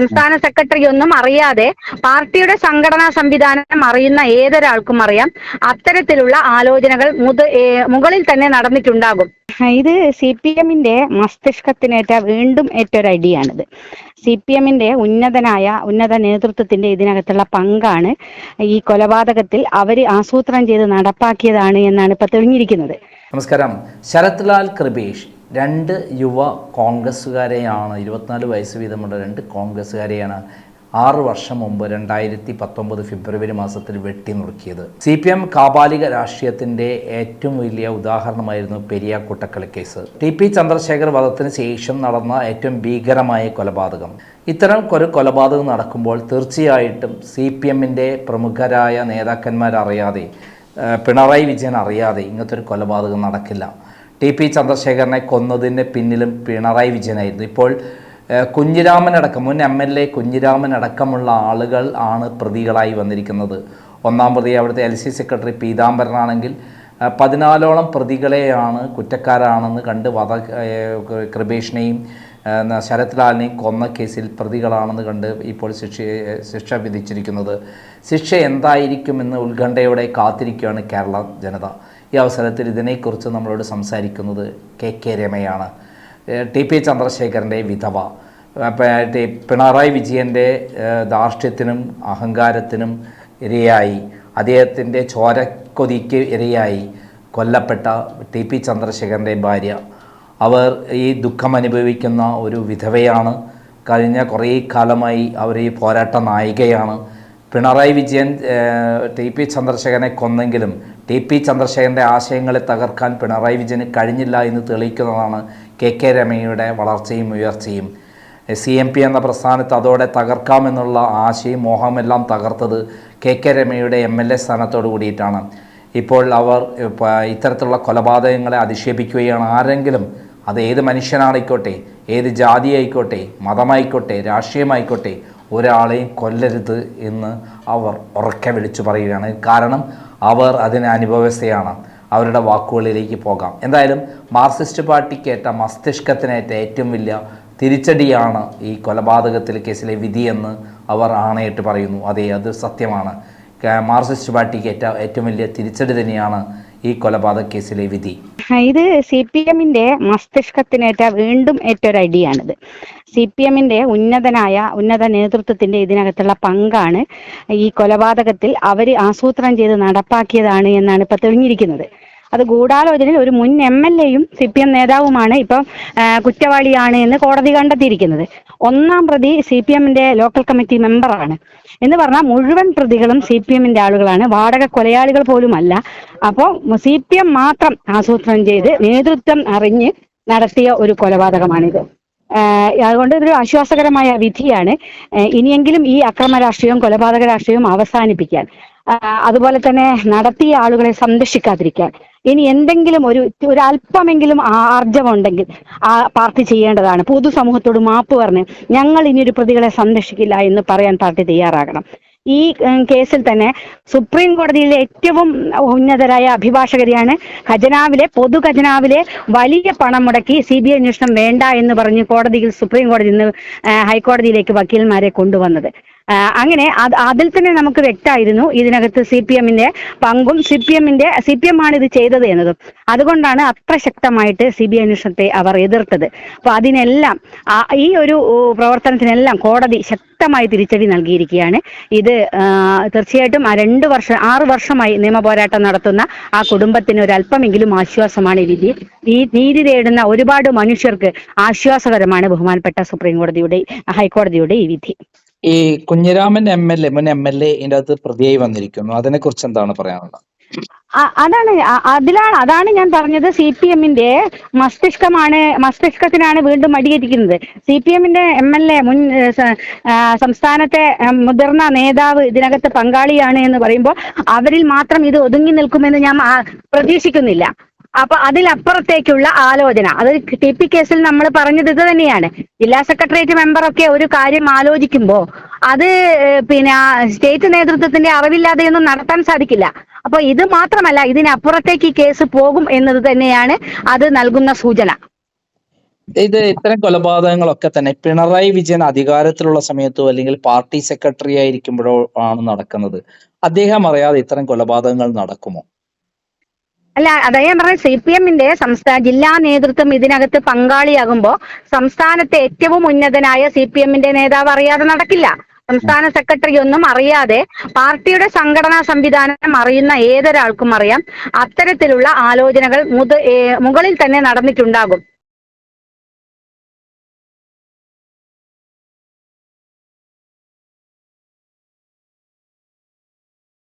സംസ്ഥാന സെക്രട്ടറി ഒന്നും അറിയാതെ പാർട്ടിയുടെ സംഘടനാ സംവിധാനം അറിയുന്ന ഏതൊരാൾക്കും അറിയാം. അത്തരത്തിലുള്ള ആലോചനകൾ മുത മുകളിൽ തന്നെ നടന്നിട്ടുണ്ടാകും. ഇത് സി പി എമ്മിന്റെ മസ്തിഷ്കത്തിനേറ്റ വീണ്ടും ഏറ്റൊരു അടിയാണിത്. സി പി എമ്മിന്റെ ഉന്നതനായ ഉന്നത നേതൃത്വത്തിന്റെ ഇതിനകത്തുള്ള പങ്കാണ് ഈ കൊലപാതകത്തിൽ അവർ ആസൂത്രണം ചെയ്ത് നടപ്പാക്കിയതാണ് എന്നാണ് ഇപ്പൊ തെളിഞ്ഞിരിക്കുന്നത്. നമസ്കാരം. ശരത് ലാൽ കൃപേഷ് രണ്ട് യുവ കോൺഗ്രസ്സുകാരെയാണ് ഇരുപത്തിനാല് വയസ്സ് വീതമുള്ള രണ്ട് കോൺഗ്രസ്സുകാരെയാണ് ആറ് വർഷം മുമ്പ് രണ്ടായിരത്തി പത്തൊമ്പത് ഫെബ്രുവരി മാസത്തിൽ വെട്ടിനുറുക്കിയത് സി പി എം കാപാലിക രാഷ്ട്രീയത്തിന്റെ ഏറ്റവും വലിയ ഉദാഹരണമായിരുന്നു പെരിയ കൂട്ടക്കളി കേസ്. ടി പി ചന്ദ്രശേഖർ വധത്തിന് ശേഷം നടന്ന ഏറ്റവും ഭീകരമായ കൊലപാതകം. ഇത്തരം ഒരു കൊലപാതകം നടക്കുമ്പോൾ തീർച്ചയായിട്ടും സി പി എമ്മിന്റെ പ്രമുഖരായ നേതാക്കന്മാരറിയാതെ പിണറായി വിജയൻ അറിയാതെ ഇങ്ങനത്തെ ഒരു കൊലപാതകം നടക്കില്ല. ടി പി ചന്ദ്രശേഖരനെ കൊന്നതിന് പിന്നിലും പിണറായി വിജയനായിരുന്നു. ഇപ്പോൾ കുഞ്ഞിരാമനടക്കം മുൻ എം എൽ എ കുഞ്ഞിരാമൻ അടക്കമുള്ള ആളുകൾ ആണ് പ്രതികളായി വന്നിരിക്കുന്നത്. ഒന്നാം പ്രതി അവിടുത്തെ എൽ സി സെക്രട്ടറി പീതാംബരനാണെങ്കിൽ പതിനാലോളം പ്രതികളെയാണ് കുറ്റക്കാരാണെന്ന് കണ്ട് വധ കൃപേഷിനെയും ശരത് ലാലിനെയും കൊന്ന കേസിൽ പ്രതികളാണെന്ന് കണ്ട് ഇപ്പോൾ ശിക്ഷ ശിക്ഷ വിധിച്ചിരിക്കുന്നത്. ശിക്ഷ എന്തായിരിക്കുമെന്ന് ഉത്കണ്ഠയോടെ കാത്തിരിക്കുകയാണ് കേരള ജനത. ഈ അവസരത്തിൽ ഇതിനെക്കുറിച്ച് നമ്മളോട് സംസാരിക്കുന്നത് കെ കെ രമയാണ്. ടി പി ചന്ദ്രശേഖരന്റെ വിധവ. പിണറായി വിജയന്റെ ധാർഷ്ട്യത്തിനും അഹങ്കാരത്തിനും ഇരയായി. അദ്ദേഹത്തിന്റെ ചോരക്കൊതിക്ക് ഇരയായി കൊല്ലപ്പെട്ട ടി പി ചന്ദ്രശേഖരന്റെ ഭാര്യ. അവർ ഈ ദുഃഖം അനുഭവിക്കുന്ന ഒരു വിധവയാണ്. കഴിഞ്ഞ കുറേ കാലമായി അവർ ഈ പോരാട്ട നായികയാണ്. പിണറായി വിജയൻ ടി പി ചന്ദ്രശേഖരനെ കൊന്നെങ്കിലും ടി പി ചന്ദ്രശേഖരന്റെ ആശയങ്ങളെ തകർക്കാൻ പിണറായി വിജയന് കഴിഞ്ഞില്ല എന്ന് തെളിയിക്കുന്നതാണ് കെ കെ രമയുടെ വളർച്ചയും ഉയർച്ചയും. സി എം പി എന്ന പ്രസ്ഥാനത്ത് അതോടെ തകർക്കാമെന്നുള്ള ആശയും മോഹമെല്ലാം തകർത്തത് കെ കെ രമയുടെ എം എൽ എ സ്ഥാനത്തോടു കൂടിയിട്ടാണ്. ഇപ്പോൾ അവർ ഇത്തരത്തിലുള്ള കൊലപാതകങ്ങളെ അധിക്ഷേപിക്കുകയാണ്. ആരെങ്കിലും അത് ഏത് മനുഷ്യനായിക്കോട്ടെ ഏത് ജാതി ആയിക്കോട്ടെ മതമായിക്കോട്ടെ രാഷ്ട്രീയമായിക്കോട്ടെ ഒരാളെയും കൊല്ലരുത് എന്ന് അവർ ഉറക്കെ വിളിച്ചു പറയുകയാണ്. കാരണം അവർ അതിന് അനുഭവസ്ഥയാണ്. അവരുടെ വാക്കുകളിലേക്ക് പോകാം. എന്തായാലും മാർക്സിസ്റ്റ് പാർട്ടിക്കേറ്റ മസ്തിഷ്കത്തിനേറ്റ ഏറ്റവും വലിയ തിരിച്ചടിയാണ് ഈ കൊലപാതകത്തിൽ കേസിലെ വിധിയെന്ന് അവർ ആണയിട്ട് പറയുന്നു. അതെ അത് സത്യമാണ്. മാർക്സിസ്റ്റ് പാർട്ടിക്ക് ഏറ്റ ഏറ്റവും വലിയ തിരിച്ചടി തന്നെയാണ് ഈ കൊലപാതക കേസിലെ വിധി? ഇത് സി പി എമ്മിന്റെ മസ്തിഷ്കത്തിനേറ്റ വീണ്ടും ഏറ്റൊരു അടിയാണിത്. സി പി എമ്മിന്റെ ഉന്നതനായ ഉന്നത നേതൃത്വത്തിന്റെ ഇതിനകത്തുള്ള പങ്കാണ് ഈ കൊലപാതകത്തിൽ അവർ ആസൂത്രണം ചെയ്ത് നടപ്പാക്കിയതാണ് എന്നാണ് ഇപ്പൊ തെളിഞ്ഞിരിക്കുന്നത്. അത് ഗൂഢാലോചനയിൽ ഒരു മുൻ എം എൽ എയും സി പി എം നേതാവുമാണ് ഇപ്പം കുറ്റവാളിയാണ് എന്ന് കോടതി കണ്ടെത്തിയിരിക്കുന്നത്. ഒന്നാം പ്രതി സി പി എമ്മിന്റെ ലോക്കൽ കമ്മിറ്റി മെമ്പറാണ്. എന്ന് പറഞ്ഞാൽ മുഴുവൻ പ്രതികളും സി പി എമ്മിന്റെ ആളുകളാണ്. വാടക കൊലയാളികൾ പോലുമല്ല. അപ്പോൾ സി പി എം മാത്രം ആസൂത്രണം ചെയ്ത് നേതൃത്വം അറിഞ്ഞ് നടത്തിയ ഒരു കൊലപാതകമാണിത്. അതുകൊണ്ട് ഇതൊരു ആശ്വാസകരമായ വിധിയാണ്. ഇനിയെങ്കിലും ഈ അക്രമ രാഷ്ട്രീയവും കൊലപാതക രാഷ്ട്രീയവും അവസാനിപ്പിക്കാൻ അതുപോലെ തന്നെ നടത്തിയ ആളുകളെ സംരക്ഷിക്കാതിരിക്കാൻ ഇനി എന്തെങ്കിലും ഒരു ഒരു അല്പമെങ്കിലും ആ പാർട്ടി ചെയ്യേണ്ടതാണ്. പൊതുസമൂഹത്തോട് മാപ്പ് പറഞ്ഞ് ഞങ്ങൾ ഇനി ഒരു പ്രതികളെ സംരക്ഷിക്കില്ല എന്ന് പറയാൻ പാർട്ടി തയ്യാറാകണം. ഈ കേസിൽ തന്നെ സുപ്രീം കോടതിയിലെ ഏറ്റവും ഉന്നതരായ അഭിഭാഷകരെയാണ് ഖജനാവിലെ പൊതു ഖജനാവിലെ വലിയ പണം മുടക്കി സി ബി ഐ അന്വേഷണം വേണ്ട എന്ന് പറഞ്ഞ് കോടതിയിൽ സുപ്രീം കോടതിയിൽ നിന്ന് ഹൈക്കോടതിയിലേക്ക് വക്കീൽമാരെ കൊണ്ടുവന്നത്. അങ്ങനെ അത് അതിൽ തന്നെ നമുക്ക് വ്യക്തമായിരുന്നു ഇതിനകത്ത് സി പി എമ്മിന്റെ പങ്കും സി പി എമ്മിന്റെ സി പി എം ആണ് ഇത് ചെയ്തത് എന്നതും. അതുകൊണ്ടാണ് അത്ര ശക്തമായിട്ട് സി ബി ഐ അന്വേഷണത്തെ അവർ എതിർത്തത്. അപ്പൊ അതിനെല്ലാം ഈ ഒരു പ്രവർത്തനത്തിനെല്ലാം കോടതി ശക്തമായി തിരിച്ചടി നൽകിയിരിക്കുകയാണ്. ഇത് തീർച്ചയായിട്ടും ആ രണ്ട് വർഷം ആറു വർഷമായി നിയമ പോരാട്ടം നടത്തുന്ന ആ കുടുംബത്തിന് ഒരു അല്പമെങ്കിലും ആശ്വാസമാണ് ഈ വിധി. ഈ നീതി തേടുന്ന ഒരുപാട് മനുഷ്യർക്ക് ആശ്വാസകരമാണ് ബഹുമാനപ്പെട്ട സുപ്രീം കോടതിയുടെ ഹൈക്കോടതിയുടെ ഈ വിധി. ഈ കുഞ്ഞിരാമൻ എം എൽ എ മുൻ എം എൽ എ ഇതിന്റെ അകത്ത് പ്രതിയായി വന്നിരിക്കുന്നു. അതിനെ കുറിച്ച് എന്താണ് പറയാനുള്ളത്? അതാണ് അതിലാണ് അതാണ് ഞാൻ പറഞ്ഞത് സി പി എമ്മിന്റെ മസ്തിഷ്കമാണ് മസ്തിഷ്കത്തിനാണ് വീണ്ടും അടിയേറ്റിരിക്കുന്നത് സി പി എമ്മിന്റെ എം എൽ എ മുൻ സംസ്ഥാനത്തെ മുതിർന്ന നേതാവ് ഇതിനകത്ത് പങ്കാളിയാണ് എന്ന് പറയുമ്പോൾ അവരിൽ മാത്രം ഇത് ഒതുങ്ങി നിൽക്കുമെന്ന് ഞാൻ പ്രതീക്ഷിക്കുന്നില്ല. അപ്പൊ അതിലപ്പുറത്തേക്കുള്ള ആലോചന. അത് ടി പി കേസിൽ നമ്മൾ പറഞ്ഞത് ഇത് തന്നെയാണ്. ജില്ലാ സെക്രട്ടേറിയറ്റ് മെമ്പറൊക്കെ ഒരു കാര്യം ആലോചിക്കുമ്പോൾ അത് പിന്നെ സ്റ്റേറ്റ് നേതൃത്വത്തിന്റെ അറിവില്ലാതെയൊന്നും നടത്താൻ സാധിക്കില്ല. അപ്പൊ ഇത് മാത്രമല്ല ഇതിനപ്പുറത്തേക്ക് ഈ കേസ് പോകും എന്നത് തന്നെയാണ് അത് നൽകുന്ന സൂചന. ഇത് ഇത്തരം കൊലപാതകങ്ങളൊക്കെ തന്നെ പിണറായി വിജയൻ അധികാരത്തിലുള്ള സമയത്തോ അല്ലെങ്കിൽ പാർട്ടി സെക്രട്ടറി ആയിരിക്കുമ്പോഴോ ആണ് നടക്കുന്നത്. അദ്ദേഹം അറിയാതെ ഇത്തരം കൊലപാതകങ്ങൾ നടക്കുമോ? അല്ല അതാ ഞാൻ പറഞ്ഞ സി പി എമ്മിന്റെ സംസ്ഥാന ജില്ലാ നേതൃത്വം ഇതിനകത്ത് പങ്കാളിയാകുമ്പോൾ സംസ്ഥാനത്തെ ഏറ്റവും ഉന്നതനായ സി പി എമ്മിന്റെ നേതാവ് അറിയാതെ നടക്കില്ല. സംസ്ഥാന സെക്രട്ടറി ഒന്നും അറിയാതെ പാർട്ടിയുടെ സംഘടനാ സംവിധാനം അറിയുന്ന ഏതൊരാൾക്കും അറിയാം. അത്തരത്തിലുള്ള ആലോചനകൾ മുത മുകളിൽ തന്നെ നടന്നിട്ടുണ്ടാകും.